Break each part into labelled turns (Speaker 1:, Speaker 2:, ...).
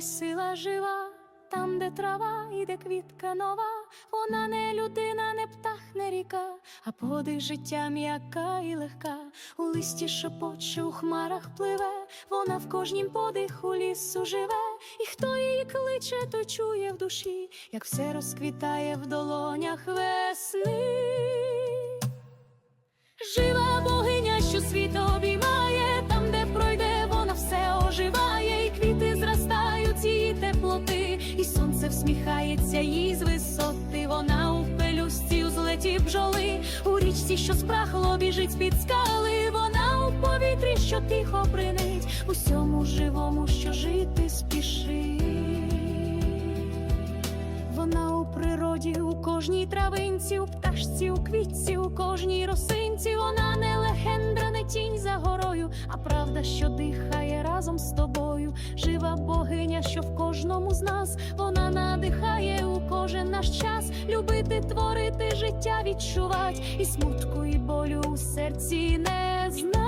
Speaker 1: колись сила жива, там, де трава і де квітка нова, вона не людина, не птах, не ріка, а подих життя м'яка і легка, у листі шепоче, у хмарах пливе, вона в кожнім подиху лісу живе, і хто її кличе, той чує в душі, як все розквітає в долонях весни. Жива богиня, що світ обіймає, і сонце всміхається їй з висоти. Вона у пелюсті у злеті бджоли, у річці, що спрахло, біжить під скали. Вона у повітрі, що тихо бринить, усьому живому, що жити спішить. Вона у природі, у кожній травинці, у пташці, у квітці, у кожній росинці. Вона не легендра, тінь за горою, а правда, що дихає разом з тобою. Жива богиня, що в кожному з нас вона надихає у кожен наш час. Любити, творити, життя відчувать, і смутку, і болю у серці не знать.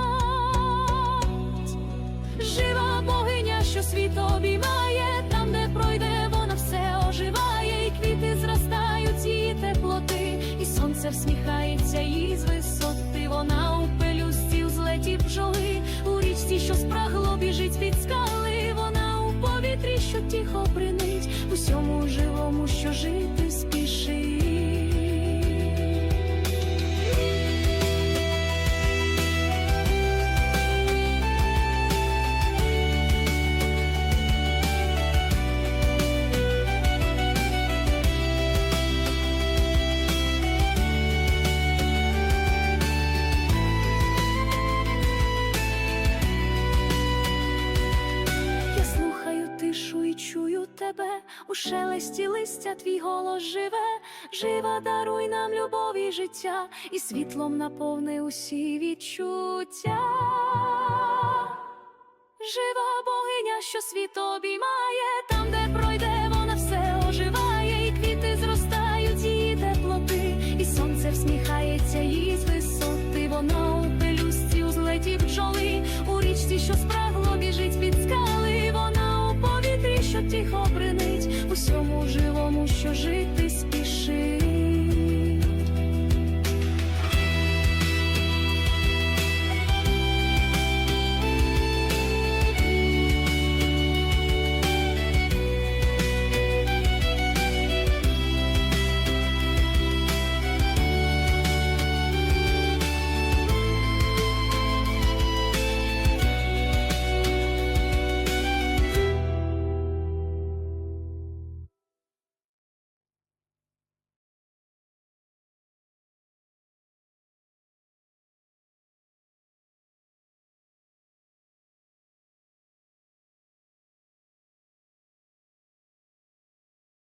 Speaker 1: Жива богиня, що світ обіймає, там, де пройде, вона все оживає, і квіти зростають її теплоти, і сонце всміхається їй з висоти. Вона у пелюсті бжоли у річці, що спрагло біжить під скали. Вона у повітрі, що тихо бринить, усьому живому, що жити тебе, у шелесті листя твій голос живе, жива, даруй нам любов і життя, і світлом наповни усі відчуття. Жива богиня, що світ обіймає, там, де пройде, вона все оживає, і квіти зростають її теплоти, і сонце всміхається їй з висоти. Вона у пелюсті у злеті бджоли, у річці, що спрагло тихо бринить, усьому живому, що жити спішить.